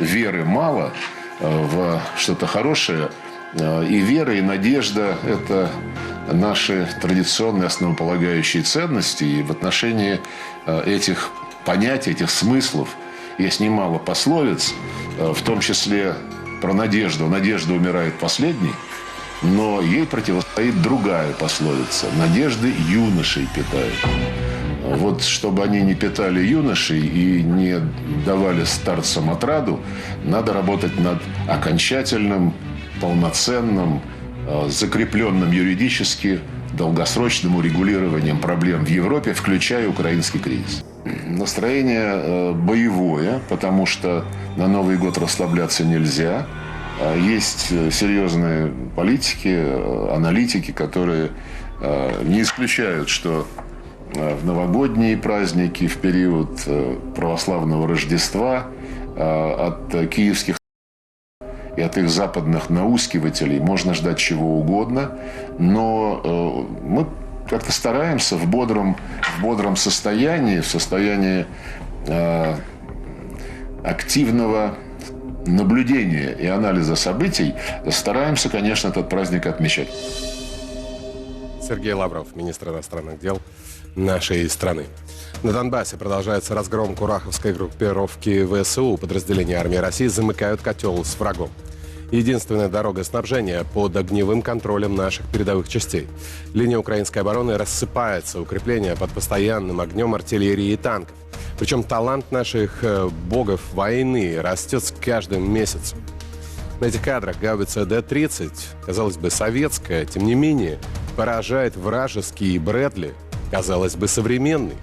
веры мало э, в что-то хорошее. Э, И вера, и надежда – это наши традиционные основополагающие ценности. И в отношении э, этих понятий, этих смыслов есть немало пословиц, в том числе про надежду. Надежда умирает последней. Но ей противостоит другая пословица. Надежды юношей питают. Вот чтобы они не питали юношей и не давали старцам отраду, надо работать над окончательным, полноценным, э, закрепленным юридически долгосрочным урегулированием проблем в Европе, включая украинский кризис. Настроение э, боевое, потому что на Новый год расслабляться нельзя. А Есть э, серьезные политики, аналитики, которые не исключают, что в новогодние праздники, в период э, православного Рождества э, от э, киевских и от их западных наускивателей можно ждать чего угодно, но э, мы как-то стараемся в бодром, в бодром состоянии, в состоянии э, активного наблюдения и анализа событий, стараемся, конечно, этот праздник отмечать. Сергей Лавров, министр иностранных дел нашей страны. На Донбассе продолжается разгром Кураховской группировки ВСУ. Подразделения армии России замыкают котел с врагом. Единственная дорога снабжения под огневым контролем наших передовых частей. Линия украинской обороны рассыпается, укрепления под постоянным огнем артиллерии и танков. Причем талант наших э, богов войны растет с каждым месяцем. На этих кадрах гаубица Д-30, казалось бы, советская, тем не менее, поражает вражеские Брэдли, казалось бы, современный.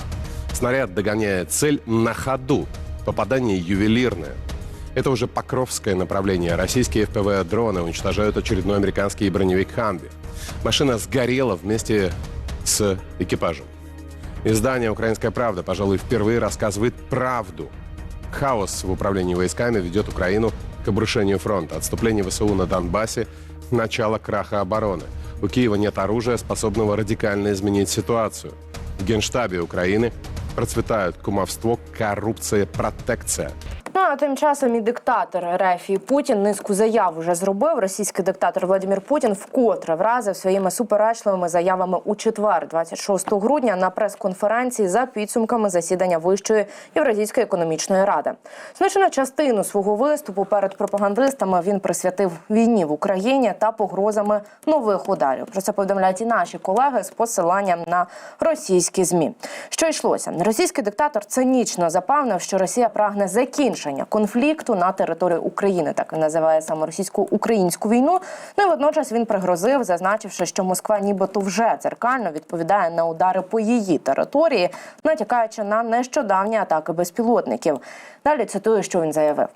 Снаряд догоняет цель на ходу. Попадание ювелирное. Это уже Покровское направление. Российские ФПВ-дроны уничтожают очередной американский броневик «Хамби». Машина сгорела вместе с экипажем. Издание «Украинская правда», пожалуй, впервые рассказывает правду. Хаос в управлении войсками ведет Украину к обрушению фронта. Отступление ВСУ на Донбассе – начало краха обороны. У Киева нет оружия, способного радикально изменить ситуацию. В Генштабе Украины процветают кумовство, коррупция, протекция. Тим часом і диктатор Рефі Путін низку заяв уже зробив. Російський диктатор Владимир Путін вкотре вразив своїми суперечливими заявами у четвер, 26 грудня, на прес-конференції за підсумками засідання Вищої Євразійської економічної ради. Значну частину свого виступу перед пропагандистами він присвятив війні в Україні та погрозами нових ударів. Про це повідомляють і наші колеги з посиланням на російські змі. Що йшлося? Російський диктатор цинічно запевнив, що Росія прагне закінчення конфлікту на території України. Так він називає саме російсько-українську війну. Ну і водночас він пригрозив, зазначивши, що Москва нібито вже дзеркально відповідає на удари по її території, натякаючи на нещодавні атаки безпілотників. Далі цитую, що він заявив.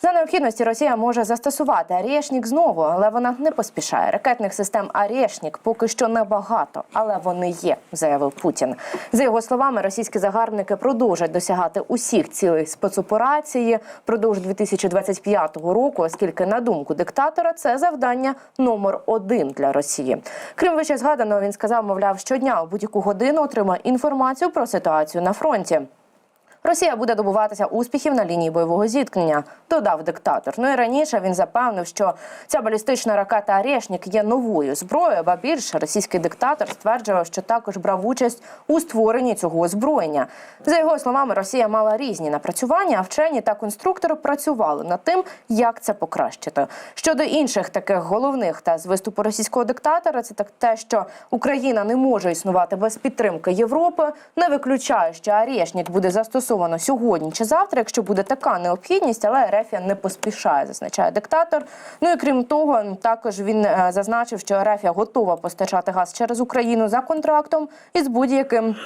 За необхідності Росія може застосувати Арєшнік знову, але вона не поспішає. Ракетних систем Арєшнік поки що небагато, але вони є, заявив Путін. За його словами, російські загарбники продовжать досягати усіх цілей спецоперації продовж 2025 року, оскільки, на думку диктатора, це завдання номер один для Росії. Крім вище згаданого, він сказав, мовляв, щодня у будь-яку годину отримає інформацію про ситуацію на фронті. Росія буде добуватися успіхів на лінії бойового зіткнення, додав диктатор. Ну і раніше він запевнив, що ця балістична ракета «Арєшнік» є новою зброєю, ба більше російський диктатор стверджував, що також брав участь у створенні цього озброєння. За його словами, Росія мала різні напрацювання, а вчені та конструктори працювали над тим, як це покращити. Щодо інших таких головних та з виступу російського диктатора, це так те, що Україна не може існувати без підтримки Європи, не виключає, що «Арєшнік» буде застосовано сьогодні чи завтра, якщо буде така необхідність, але Ерефія не поспішає, зазначає диктатор. Ну і крім того, також він е, зазначив, що Ерефія готова постачати газ через Україну за контрактом із будь-яким.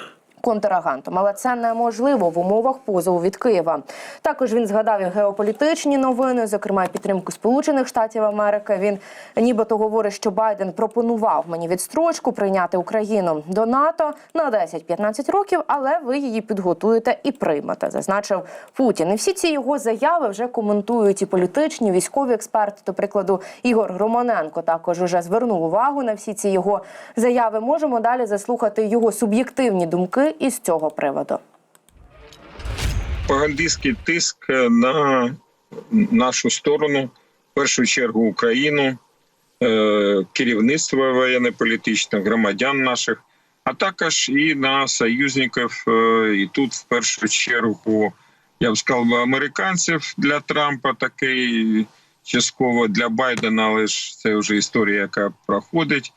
Контрагантом, але це неможливо в умовах позову від Києва. Також він згадав і геополітичні новини, зокрема підтримку Сполучених Штатів Америки. Він нібито говорить, що Байден пропонував мені відстрочку прийняти Україну до НАТО на 10-15 років, але ви її підготуєте і приймете, зазначив Путін. І всі ці його заяви вже коментують і політичні, військові експерти. До прикладу, Ігор Романенко також уже звернув увагу на всі ці його заяви. Можемо далі заслухати його суб'єктивні думки із цього приводу. пропагандистський тиск на нашу сторону, в першу чергу Україну, е, керівництво воєнно-політичне, громадян наших, а також і на союзників. е, І тут в першу чергу я б сказав, американців для Трампа такий частково для Байдена, але ж це вже історія, яка проходить.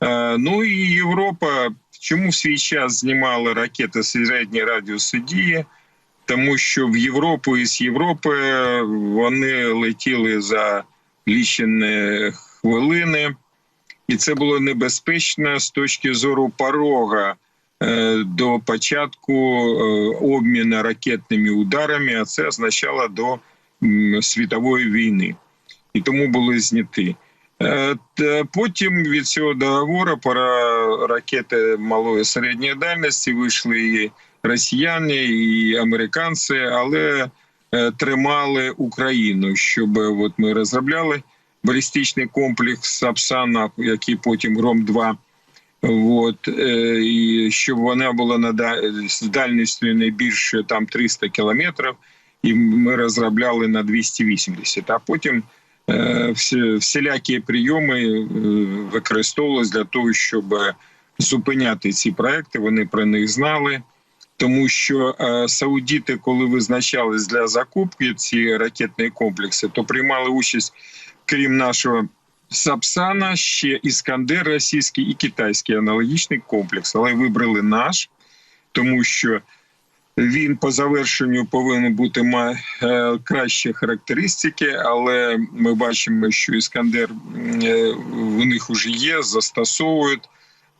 Е, Ну і Європа. Чому в свій час знімали ракети середньої радіусу дії? Тому що в Європу і з Європи вони летіли за лічені хвилини, і це було небезпечно з точки зору порога е, до початку е, обміну ракетними ударами, а це означало до світової війни. І тому були зняті. Е, Потім від цього договору про ракети малої середньої дальності вийшли і росіяни, і американці, але е, тримали Україну, щоб от ми розробляли балістичний комплекс Сапсана, який потім Гром 2 От, е, і щоб вона була на з дальністю не більше там 300 кілометрів, і ми розробляли на 280. А потім всілякі прийоми е, використовувалися для того, щоб е, зупиняти ці проекти. Вони про них знали. Тому що е, саудіти, коли визначались для закупки ці ракетні комплекси, то приймали участь, крім нашого Сапсана, ще Іскандер російський і китайський аналогічний комплекс, але вибрали наш, тому що він по завершенню повинен бути ма е, кращі характеристики, але ми бачимо, що Іскандер е, в них уже є, застосовують.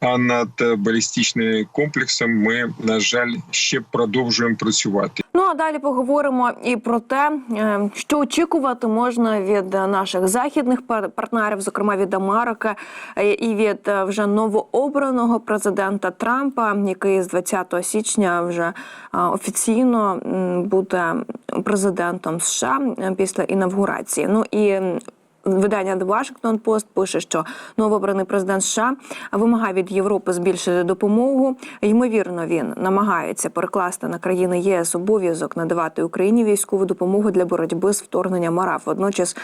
А над е, балістичним комплексом ми, на жаль, ще продовжуємо працювати. А далі поговоримо і про те, е, що очікувати можна від наших західних пар- партнерів, зокрема від Америки, е, і від е, вже новообраного президента Трампа, який з 20 січня вже офіційно буде президентом США після інавгурації. Ну і Видання The Washington Post пише, що новообраний президент США вимагає від Європи збільшити допомогу. Ймовірно, він намагається перекласти на країни ЄС обов'язок надавати Україні військову допомогу для боротьби з вторгненням РФ. Водночас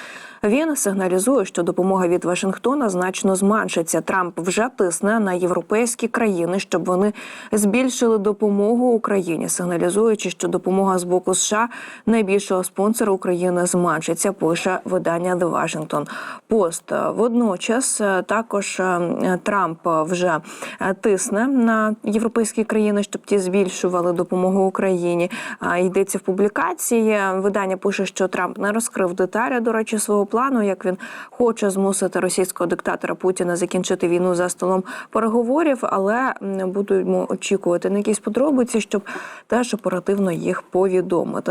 він сигналізує, що допомога від Вашингтона значно зменшиться. Трамп вже тисне на європейські країни, щоб вони збільшили допомогу Україні, сигналізуючи, що допомога з боку США найбільшого спонсора України зменшиться. Пише видання The Washington Post. Водночас е, також е, Трамп вже е, тисне на європейські країни, щоб ті збільшували допомогу Україні. Йдеться в публікації. Видання пише, що Трамп не розкрив деталі, до речі, свого плану, як він хоче змусити російського диктатора Путіна закінчити війну за столом переговорів, але будемо очікувати на якісь подробиці, щоб теж оперативно їх повідомити.